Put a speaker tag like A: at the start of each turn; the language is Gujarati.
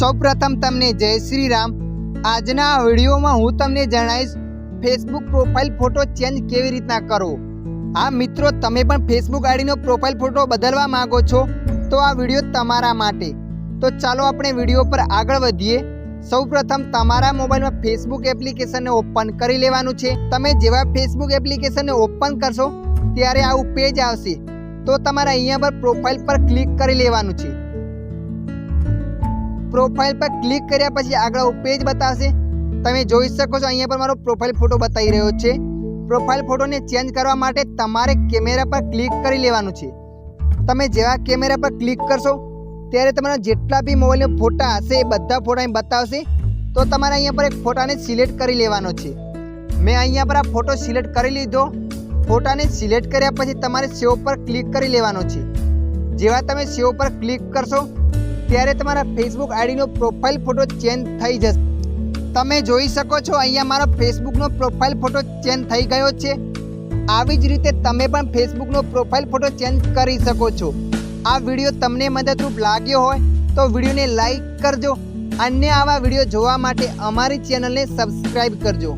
A: સૌપ્રથમ તમને જય શ્રી રામ. આજના આ વિડીયોમાં હું તમને જણાવીશ ફેસબુક પ્રોફાઇલ ફોટો ચેન્જ કેવી રીતના કરો? હા, મિત્રો, તમે પણ ફેસબુક આઈડીનો પ્રોફાઇલ ફોટો બદલવા માંગો છો, તો આ વીડિયો તમારા માટે. તો ચાલો આપણે વીડિયો પર આગળ વધીએ. સૌપ્રથમ તમારા મોબાઈલમાં ફેસબુક એપ્લિકેશનને ઓપન કરી લેવાનું છે. તમે જેવા ફેસબુક એપ્લિકેશનને ઓપન કરશો, ત્યારે આવું પેજ આવશે. તો તમારે અહીંયા પર પ્રોફાઇલ પર ક્લિક કરી લેવાનું છે. પ્રોફાઇલ પર ક્લિક કર્યા પછી આગળ પેજ બતાવશે તમે જોઈ શકો છો, અહીંયા પર મારો પ્રોફાઇલ ફોટો બતાવી રહ્યો છે. પ્રોફાઇલ ફોટોને ચેન્જ કરવા માટે તમારે કેમેરા પર ક્લિક કરી લેવાનું છે. તમે જેવા કેમેરા પર ક્લિક કરશો, ત્યારે તમારા જેટલા બી મોબાઈલના ફોટા હશે, એ બધા ફોટા બતાવશે. તો તમારે અહીંયા પર એક ફોટાને સિલેક્ટ કરી લેવાનો છે. મેં અહીંયા પર આ ફોટો સિલેક્ટ કરી લીધો. ફોટાને સિલેક્ટ કર્યા પછી તમારે સેવ પર ક્લિક કરી લેવાનો છે. જેવા તમે સેવ પર ક્લિક કરશો ત્યારે તમારા ફેસબુક આઈડીનો પ્રોફાઇલ ફોટો ચેન્જ થઈ જશે. તમે જોઈ શકો છો, અહીંયા મારો ફેસબુકનો પ્રોફાઇલ ફોટો ચેન્જ થઈ ગયો છે. આવી જ રીતે તમે પણ ફેસબુકનો પ્રોફાઇલ ફોટો ચેન્જ કરી શકો છો. આ વીડિયો તમને મદદરૂપ લાગ્યો હોય તો વિડીયોને લાઈક કરજો અન્ય આવા વીડિયો જોવા માટે અમારી ચેનલને સબસ્ક્રાઈબ કરજો.